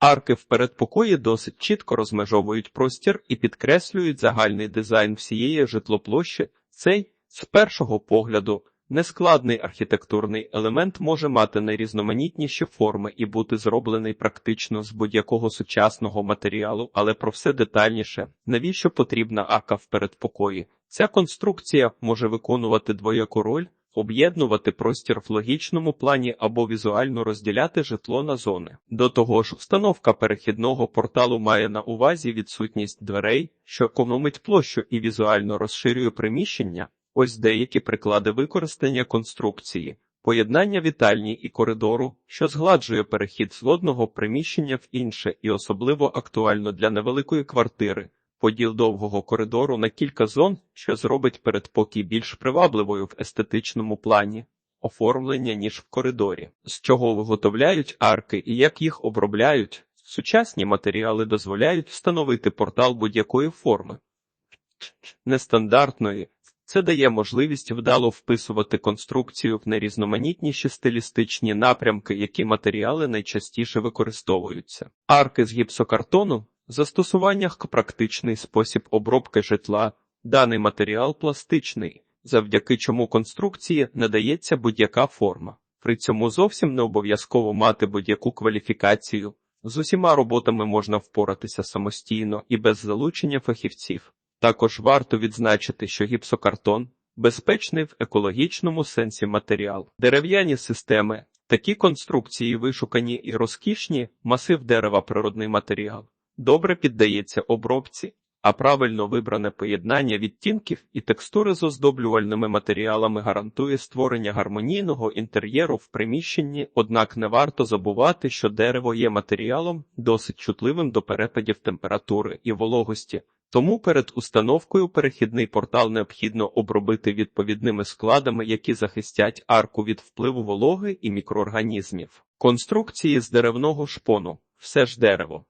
Арки в передпокої досить чітко розмежовують простір і підкреслюють загальний дизайн всієї житлоплощі. Цей, з першого погляду, нескладний архітектурний елемент може мати найрізноманітніші форми і бути зроблений практично з будь-якого сучасного матеріалу, але про все детальніше. Навіщо потрібна арка в передпокої? Ця конструкція може виконувати двояку роль, об'єднувати простір в логічному плані або візуально розділяти житло на зони. До того ж, установка перехідного порталу має на увазі відсутність дверей, що економить площу і візуально розширює приміщення. Ось деякі приклади використання конструкції. Поєднання вітальні і коридору, що згладжує перехід з одного приміщення в інше і особливо актуально для невеликої квартири поділ довгого коридору на кілька зон, що зробить передпокій більш привабливою в естетичному плані, оформлення, ніж в коридорі, з чого виготовляють арки і як їх обробляють. Сучасні матеріали дозволяють встановити портал будь-якої форми. Нестандартної. Це дає можливість вдало вписувати конструкцію в найрізноманітніші стилістичні напрямки, які матеріали найчастіше використовуються. Арки з гіпсокартону Застосуваннях практичний спосіб обробки житла, даний матеріал пластичний, завдяки чому конструкції надається будь-яка форма. При цьому зовсім не обов'язково мати будь-яку кваліфікацію. З усіма роботами можна впоратися самостійно і без залучення фахівців. Також варто відзначити, що гіпсокартон безпечний в екологічному сенсі матеріал, дерев'яні системи, такі конструкції вишукані і розкішні, масив дерева природний матеріал добре піддається обробці, а правильно вибране поєднання відтінків і текстури з оздоблювальними матеріалами гарантує створення гармонійного інтер'єру в приміщенні, однак не варто забувати, що дерево є матеріалом досить чутливим до перепадів температури і вологості. Тому перед установкою перехідний портал необхідно обробити відповідними складами, які захистять арку від впливу вологи і мікроорганізмів. Конструкції з деревного шпону все ж дерево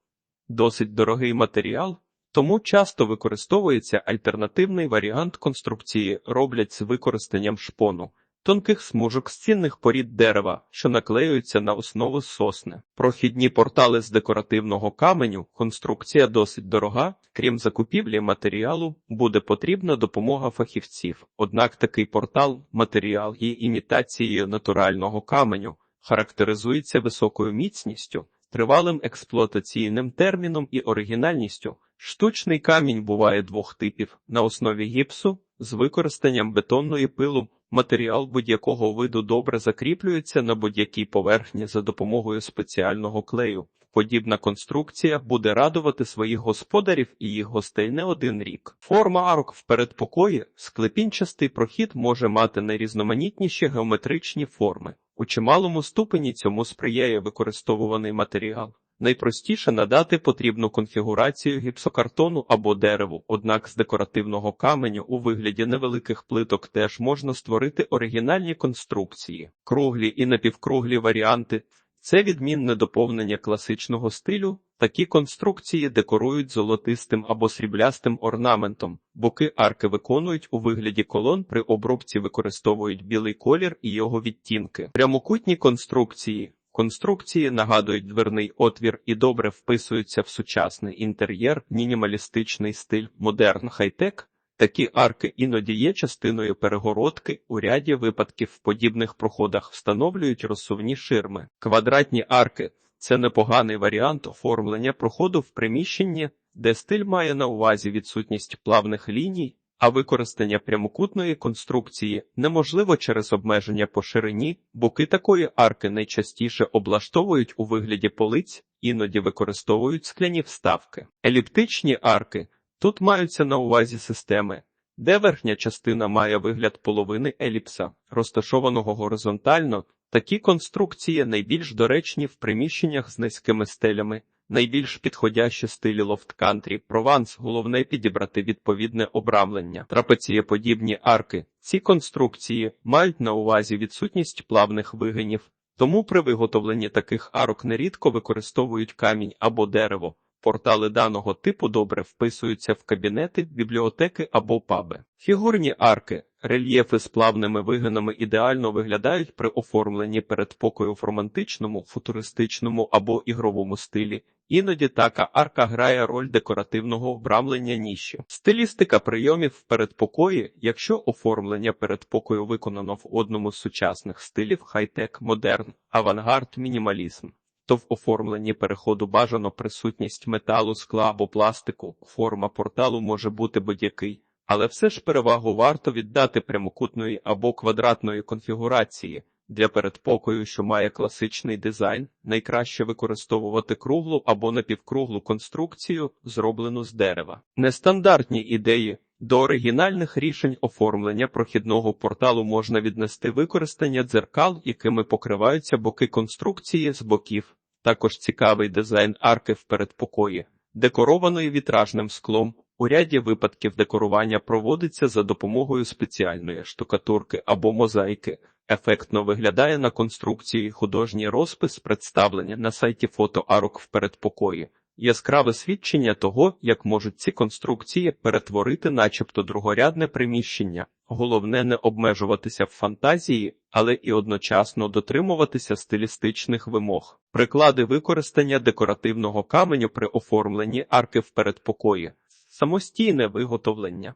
досить дорогий матеріал, тому часто використовується альтернативний варіант конструкції, роблять з використанням шпону, тонких смужок з цінних порід дерева, що наклеюються на основу сосни. Прохідні портали з декоративного каменю, конструкція досить дорога, крім закупівлі матеріалу, буде потрібна допомога фахівців. Однак такий портал, матеріал є імітацією натурального каменю, характеризується високою міцністю тривалим експлуатаційним терміном і оригінальністю. Штучний камінь буває двох типів на основі гіпсу з використанням бетонної пилу. Матеріал будь-якого виду добре закріплюється на будь-якій поверхні за допомогою спеціального клею. Подібна конструкція буде радувати своїх господарів і їх гостей не один рік. Форма арок в передпокої, склепінчастий прохід може мати найрізноманітніші геометричні форми. У чималому ступені цьому сприяє використовуваний матеріал. Найпростіше надати потрібну конфігурацію гіпсокартону або дереву, однак з декоративного каменю у вигляді невеликих плиток теж можна створити оригінальні конструкції, круглі і напівкруглі варіанти. Це відмінне доповнення класичного стилю. Такі конструкції декорують золотистим або сріблястим орнаментом, боки арки виконують у вигляді колон при обробці використовують білий колір і його відтінки. Прямокутні конструкції. Конструкції нагадують дверний отвір і добре вписуються в сучасний інтер'єр, мінімалістичний стиль, модерн хай-тек. Такі арки іноді є частиною перегородки, у ряді випадків в подібних проходах встановлюють розсувні ширми. Квадратні арки це непоганий варіант оформлення проходу в приміщенні, де стиль має на увазі відсутність плавних ліній, а використання прямокутної конструкції неможливо через обмеження по ширині, боки такої арки найчастіше облаштовують у вигляді полиць, іноді використовують скляні вставки. Еліптичні арки тут маються на увазі системи. Де верхня частина має вигляд половини еліпса, розташованого горизонтально, Такі конструкції найбільш доречні в приміщеннях з низькими стелями, найбільш підходящі стилі лофт-кантрі, прованс, головне підібрати відповідне обрамлення, трапецієподібні арки. Ці конструкції мають на увазі відсутність плавних вигинів, тому при виготовленні таких арок нерідко використовують камінь або дерево. Портали даного типу добре вписуються в кабінети, бібліотеки або паби. Фігурні арки, рельєфи з плавними вигинами ідеально виглядають при оформленні передпокою в романтичному, футуристичному або ігровому стилі. Іноді така арка грає роль декоративного обрамлення ніші. Стилістика прийомів в передпокої, якщо оформлення передпокою виконано в одному з сучасних стилів хай-тек, модерн, авангард, мінімалізм то в оформленні переходу бажано присутність металу, скла або пластику. Форма порталу може бути будь-який, але все ж перевагу варто віддати прямокутної або квадратної конфігурації. Для передпокою, що має класичний дизайн, найкраще використовувати круглу або напівкруглу конструкцію, зроблену з дерева. Нестандартні ідеї. До оригінальних рішень оформлення прохідного порталу можна віднести використання дзеркал, якими покриваються боки конструкції з боків. Також цікавий дизайн арки в передпокої, декорованої вітражним склом. У ряді випадків декорування проводиться за допомогою спеціальної штукатурки або мозаїки. Ефектно виглядає на конструкції художній розпис представлення на сайті фотоарок в передпокої. Яскраве свідчення того, як можуть ці конструкції перетворити начебто другорядне приміщення. Головне не обмежуватися в фантазії, але і одночасно дотримуватися стилістичних вимог. Приклади використання декоративного каменю при оформленні арки в передпокої. Самостійне виготовлення.